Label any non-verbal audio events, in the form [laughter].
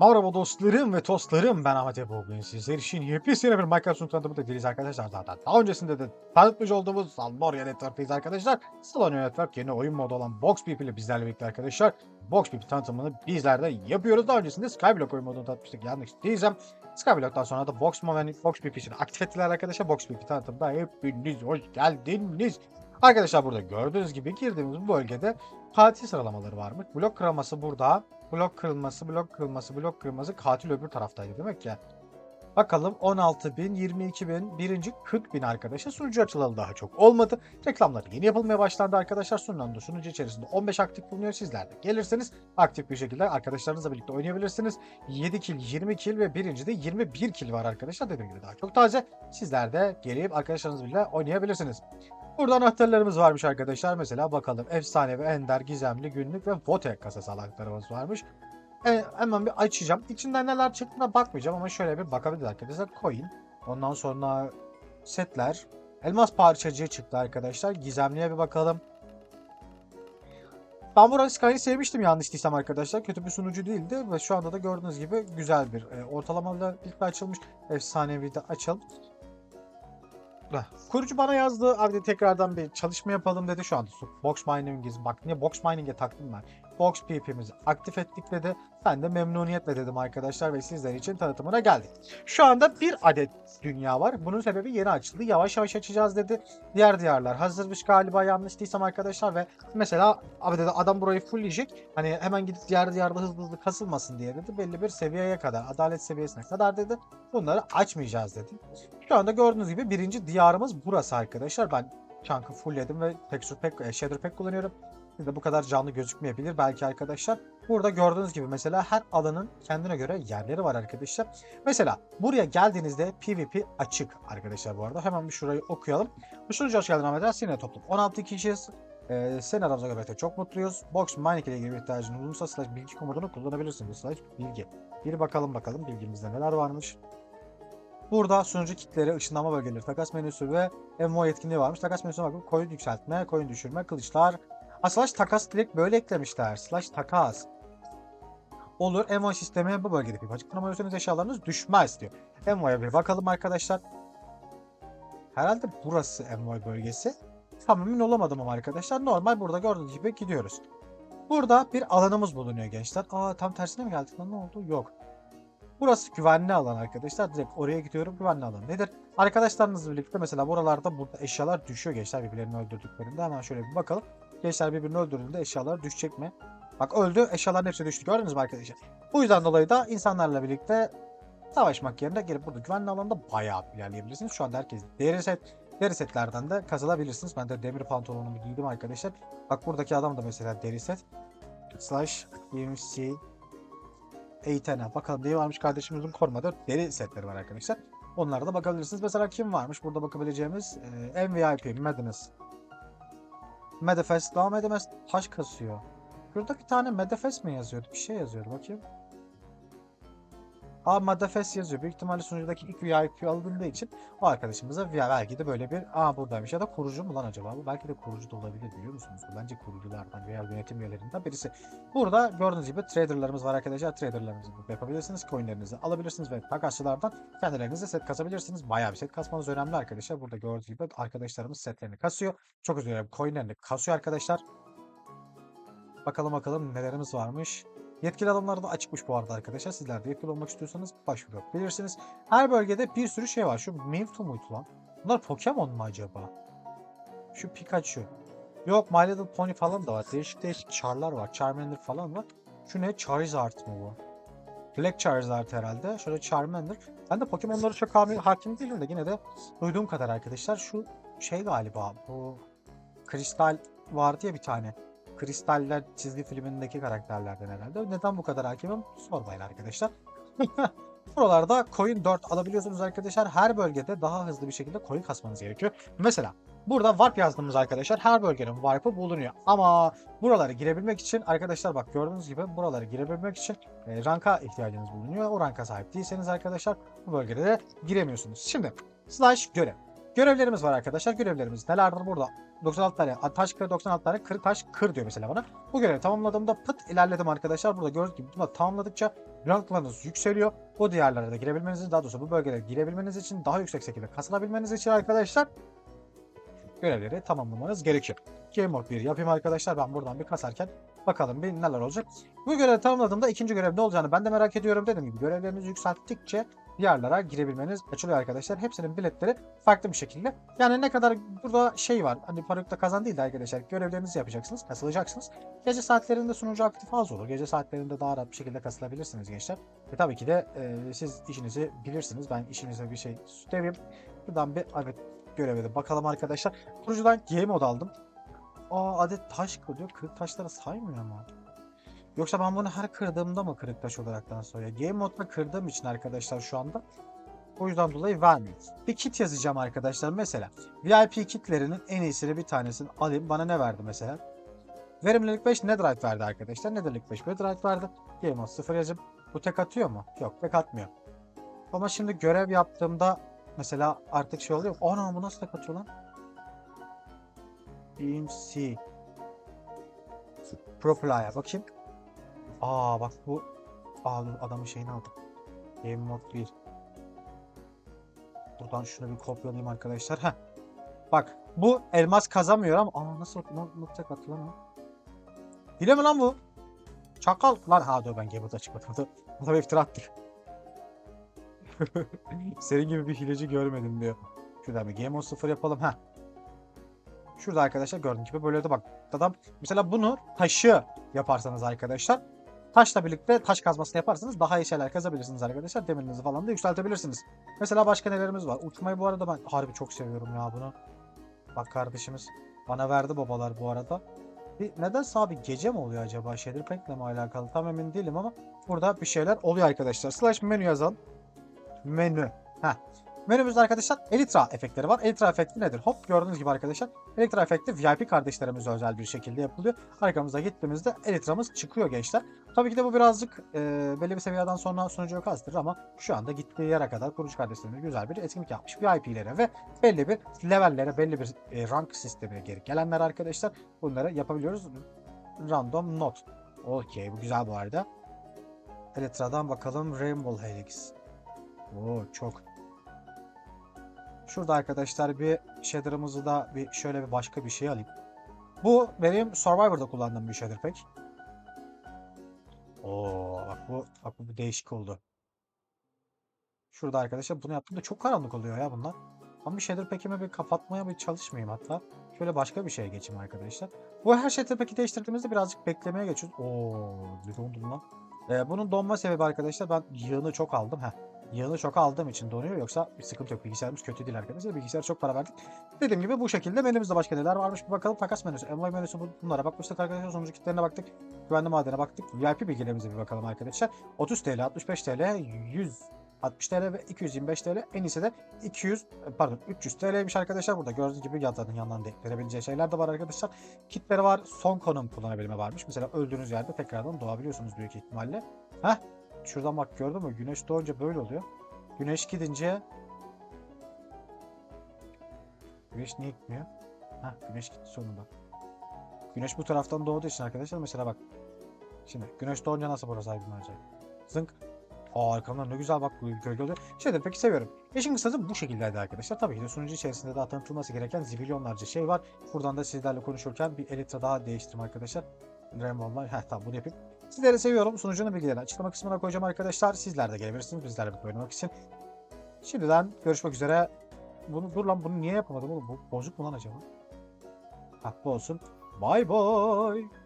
Merhaba dostlarım ve tostlarım ben Ahmet Ebu. Bugün sizler için yepyeni bir Minecraft sunumu değiliz arkadaşlar zaten. Daha öncesinde de tanıtmış olduğumuz Salmoria Network'teyiz arkadaşlar. Salmoria Network yeni oyun modu olan Box People ile bizlerle birlikte arkadaşlar. Box People tanıtımını bizler de yapıyoruz. Daha öncesinde Skyblock oyun modunu tanıtmıştık yanlış değilsem. Skyblock'tan sonra da Box Mo ve Box People için aktif ettiler arkadaşlar. Box People tanıtımda hepiniz hoş geldiniz. Arkadaşlar burada gördüğünüz gibi girdiğimiz bu bölgede katil sıralamaları varmış. Blok kırılması burada. Blok kırılması, blok kırılması, blok kırılması katil öbür taraftaydı demek ki. Bakalım 16 bin, 22 bin, birinci 40 bin arkadaşa sunucu açılalı daha çok olmadı. Reklamlar yeni yapılmaya başlandı arkadaşlar. Sunulan da sunucu içerisinde 15 aktif bulunuyor. Sizler de gelirseniz aktif bir şekilde arkadaşlarınızla birlikte oynayabilirsiniz. 7 kill, 20 kill ve birinci de 21 kill var arkadaşlar. Dediğim gibi daha çok taze. Sizler de gelip arkadaşlarınızla oynayabilirsiniz. Burada anahtarlarımız varmış arkadaşlar. Mesela bakalım efsane ve ender, gizemli, günlük ve vote kasası anahtarımız varmış. E, hemen bir açacağım. İçinden neler çıktığına bakmayacağım ama şöyle bir bakabiliriz arkadaşlar. Coin. Ondan sonra setler. Elmas parçacığı çıktı arkadaşlar. Gizemliye bir bakalım. Ben bu Sky'ı sevmiştim yanlış değilsem arkadaşlar. Kötü bir sunucu değildi ve şu anda da gördüğünüz gibi güzel bir e, ortalamalı ilk açılmış. Efsanevi de açalım. Kurucu bana yazdı. Abi tekrardan bir çalışma yapalım dedi. Şu anda Box Mining'iz. Bak niye Box Mining'e taktım ben. Box PP'mizi aktif ettik dedi. Ben de memnuniyetle dedim arkadaşlar ve sizler için tanıtımına geldik. Şu anda bir adet dünya var. Bunun sebebi yeni açıldı. Yavaş yavaş açacağız dedi. Diğer diyarlar hazırmış galiba yanlış değilsem arkadaşlar ve mesela abi dedi adam burayı fullleyecek. Hani hemen gidip diğer diyarda hızlı hızlı kasılmasın diye dedi. Belli bir seviyeye kadar, adalet seviyesine kadar dedi. Bunları açmayacağız dedi. Şu anda gördüğünüz gibi birinci diyarımız burası arkadaşlar. Ben chunky fullledim ve texture pack, e, shader pack kullanıyorum. Siz de bu kadar canlı gözükmeyebilir belki arkadaşlar. Burada gördüğünüz gibi mesela her alanın kendine göre yerleri var arkadaşlar. Mesela buraya geldiğinizde PvP açık arkadaşlar bu arada. Hemen bir şurayı okuyalım. Hoşçakalın hoş geldin Ahmet. Seninle toplam 16 kişiyiz. Ee, senin aramıza görmekte çok mutluyuz. Box Mining ile ilgili bir ihtiyacın olursa slash bilgi komutunu kullanabilirsin. Slash bilgi. Bir bakalım bakalım bilgimizde neler varmış. Burada sunucu kitleri, ışınlanma bölgeleri, takas menüsü ve MMO yetkinliği varmış. Takas menüsüne bakıp coin yükseltme, coin düşürme, kılıçlar. Ha, slash takas direkt böyle eklemişler. Slash takas. Olur. MMO sistemi bu bölgede bir açıklama verirseniz eşyalarınız düşmez diyor. MMO'ya bir bakalım arkadaşlar. Herhalde burası MMO bölgesi. Tam emin olamadım ama arkadaşlar. Normal burada gördüğünüz gibi gidiyoruz. Burada bir alanımız bulunuyor gençler. Aa tam tersine mi geldik lan ne oldu? Yok. Burası güvenli alan arkadaşlar. Direkt oraya gidiyorum. Güvenli alan nedir? Arkadaşlarınızla birlikte mesela buralarda burada eşyalar düşüyor gençler birbirlerini öldürdüklerinde. Hemen şöyle bir bakalım. Gençler birbirini öldürdüğünde eşyalar düşecek mi? Bak öldü. Eşyaların hepsi düştü. Gördünüz mü arkadaşlar? Bu yüzden dolayı da insanlarla birlikte savaşmak yerine gelip burada güvenli alanda bayağı ilerleyebilirsiniz. Şu anda herkes deri set, deri setlerden de kazılabilirsiniz. Ben de demir pantolonumu giydim arkadaşlar. Bak buradaki adam da mesela deri set. Slash UMC Eğitene. Bakalım neyi varmış kardeşimizin korumada deri setleri var arkadaşlar. Onlara da bakabilirsiniz. Mesela kim varmış? Burada bakabileceğimiz e, MVP, Madness. Medefest. Daha Medefest taş kasıyor. Şurada bir tane Medefest mi yazıyordu? Bir şey yazıyordu. Bakayım. Aa Medefest yazıyor. Büyük ihtimalle sunucudaki ilk VIP alındığı için o arkadaşımıza belki de böyle bir aa buradaymış ya da kurucu mu lan acaba? Bu belki de kurucu da olabilir biliyor musunuz? Bence kuruculardan veya yönetim üyelerinden birisi. Burada gördüğünüz gibi traderlarımız var arkadaşlar. Traderlarınızı yapabilirsiniz. Coinlerinizi alabilirsiniz ve takasçılardan kendilerinize set kasabilirsiniz. Bayağı bir set kasmanız önemli arkadaşlar. Burada gördüğünüz gibi arkadaşlarımız setlerini kasıyor. Çok özür dilerim. Coinlerini kasıyor arkadaşlar. Bakalım bakalım nelerimiz varmış. Yetkili alanlar da açıkmış bu arada arkadaşlar. Sizler de yetkili olmak istiyorsanız başvuru yapabilirsiniz. Her bölgede bir sürü şey var. Şu Mewtwo muydu lan? Bunlar Pokemon mu acaba? Şu Pikachu. Yok My Little Pony falan da var. Değişik değişik charlar var. Charmander falan var. Şu ne? Charizard mı bu? Black Charizard herhalde. Şöyle Charmander. Ben de Pokemon'lara çok hakim değilim de yine de duyduğum kadar arkadaşlar. Şu şey galiba bu Kristal vardı ya bir tane. Kristaller çizgi filmindeki karakterlerden herhalde. Neden bu kadar hakimim? Sormayın arkadaşlar. [laughs] Buralarda coin 4 alabiliyorsunuz arkadaşlar. Her bölgede daha hızlı bir şekilde coin kasmanız gerekiyor. Mesela burada warp yazdığımız arkadaşlar her bölgenin warp'ı bulunuyor. Ama buralara girebilmek için arkadaşlar bak gördüğünüz gibi buralara girebilmek için e, ranka ihtiyacınız bulunuyor. O ranka sahip değilseniz arkadaşlar bu bölgede de giremiyorsunuz. Şimdi slash görev. Görevlerimiz var arkadaşlar. Görevlerimiz nelerdir burada? 96 tane taş kır 96 tane kır taş kır diyor mesela bana. Bu görevi tamamladığımda pıt ilerledim arkadaşlar. Burada gördüğünüz gibi bunu tamamladıkça ranklarınız yükseliyor. Bu diyarlara da girebilmeniz daha doğrusu bu bölgelere girebilmeniz için, daha yüksek şekilde kasılabilmeniz için arkadaşlar görevleri tamamlamanız gerekiyor. Game Mode 1 yapayım arkadaşlar. Ben buradan bir kasarken bakalım bir neler olacak. Bu görevi tamamladığımda ikinci görev ne olacağını ben de merak ediyorum. Dediğim gibi görevlerinizi yükselttikçe diyarlara girebilmeniz açılıyor arkadaşlar. Hepsinin biletleri farklı bir şekilde. Yani ne kadar burada şey var. Hani parayla kazan değil de arkadaşlar. Görevlerinizi yapacaksınız. Kasılacaksınız. Gece saatlerinde sunucu aktif az olur. Gece saatlerinde daha rahat bir şekilde kasılabilirsiniz gençler. Ve tabii ki de e, siz işinizi bilirsiniz. Ben işinize bir şey demeyeyim. Buradan bir evet göreve de bakalım arkadaşlar. Kurucudan game mode aldım. Aa adet taş kırıyor. Kırık taşları saymıyor ama. Yoksa ben bunu her kırdığımda mı kırık taş olaraktan soruyor? Game modda kırdığım için arkadaşlar şu anda. O yüzden dolayı vermiyor. Bir kit yazacağım arkadaşlar. Mesela VIP kitlerinin en iyisini bir tanesini alayım. Bana ne verdi mesela? Verimlilik 5 Netherite verdi arkadaşlar. Netherlilik 5 Netherite verdi. Game mode 0 yazıp bu tek atıyor mu? Yok tek atmıyor. Ama şimdi görev yaptığımda mesela artık şey oluyor. Ana bu nasıl tek atıyor lan? BMC Proply'a bakayım. Aa bak bu Aa dur adamın şeyini aldım. Game Mode 1. Buradan şunu bir kopyalayayım arkadaşlar. Heh. Bak bu elmas kazamıyor ama aa nasıl tek attı lan? Hile mi lan bu? Çakal. Lan ha dur ben Game Mode'a çıkmadım. Dur. Buna bir iftira attık. [laughs] Senin gibi bir hileci görmedim diyor. Şuradan bir Game Mode 0 yapalım. Heh. Şurada arkadaşlar gördüğünüz gibi böyle de bak. Adam mesela bunu taşı yaparsanız arkadaşlar taşla birlikte taş kazmasını yaparsanız daha iyi şeyler kazabilirsiniz arkadaşlar. Demirinizi falan da yükseltebilirsiniz. Mesela başka nelerimiz var? Uçmayı bu arada ben harbi çok seviyorum ya bunu. Bak kardeşimiz bana verdi babalar bu arada. Bir, nedense abi gece mi oluyor acaba? Shader Pack'le mi alakalı? Tam emin değilim ama burada bir şeyler oluyor arkadaşlar. Slash menü yazalım. Menü. Heh. Menümüzde arkadaşlar Elytra efektleri var. Elytra efekti nedir? Hop gördüğünüz gibi arkadaşlar. Elytra efekti VIP kardeşlerimize özel bir şekilde yapılıyor. Arkamıza gittiğimizde Elytra'mız çıkıyor gençler. Tabii ki de bu birazcık e, belli bir seviyeden sonra sunucuyu kastırır ama şu anda gittiği yere kadar kurucu kardeşlerimiz güzel bir etkinlik yapmış. VIP'lere ve belli bir levellere, belli bir e, rank sistemine geri gelenler arkadaşlar bunları yapabiliyoruz. Random not. Okey bu güzel bu arada. Elytra'dan bakalım Rainbow Helix. Oo çok Şurada arkadaşlar bir shader'ımızı da bir şöyle bir başka bir şey alayım. Bu benim Survivor'da kullandığım bir shader pack. Oo bak bu bak bu bir değişik oldu. Şurada arkadaşlar bunu yaptığımda çok karanlık oluyor ya bunlar. Ama bir shader pack'imi bir kapatmaya bir çalışmayayım hatta. Şöyle başka bir şeye geçeyim arkadaşlar. Bu her shader pack'i değiştirdiğimizde birazcık beklemeye geçiyoruz. Oo bir dondum lan. Ee, bunun donma sebebi arkadaşlar ben yığını çok aldım. Heh. Yağını çok aldığım için donuyor yoksa bir sıkıntı yok. Bilgisayarımız kötü değil arkadaşlar. Bilgisayara çok para verdik. Dediğim gibi bu şekilde menümüzde başka neler varmış bir bakalım. Takas menüsü, envoy menüsü bu- bunlara bakmıştık arkadaşlar. Sonucu kitlerine baktık. Güvenli madene baktık. VIP bilgilerimize bir bakalım arkadaşlar. 30 TL, 65 TL, 100 60 TL ve 225 TL. En iyisi de 200 pardon 300 TL'ymiş arkadaşlar. Burada gördüğünüz gibi yazarın yanlarında eklenebileceği şeyler de var arkadaşlar. Kitleri var. Son konum kullanabilme varmış. Mesela öldüğünüz yerde tekrardan doğabiliyorsunuz büyük ihtimalle. Heh. Şuradan bak gördün mü? Güneş doğunca böyle oluyor. Güneş gidince Güneş niye gitmiyor? Ha, güneş gitti sonunda. Güneş bu taraftan doğduğu için arkadaşlar mesela bak. Şimdi güneş doğunca nasıl burası aydınlanacak? Zınk. Aa arkamdan ne güzel bak gölge oluyor. Şeyleri peki seviyorum. İşin kısası bu şekildeydi arkadaşlar. Tabii ki de sunucu içerisinde daha tanıtılması gereken zibilyonlarca şey var. Buradan da sizlerle konuşurken bir Elytra daha değiştirdim arkadaşlar. Rainbow Online. Heh tamam bunu yapayım. Sizleri seviyorum. Sunucunun bilgilerini açıklama kısmına koyacağım arkadaşlar. Sizler de gelebilirsiniz. Bizlerle birlikte oynamak için. Şimdiden görüşmek üzere. Bunu dur lan bunu niye yapamadım oğlum? Bu bozuk mu lan acaba? Ha bu olsun. Bye bye.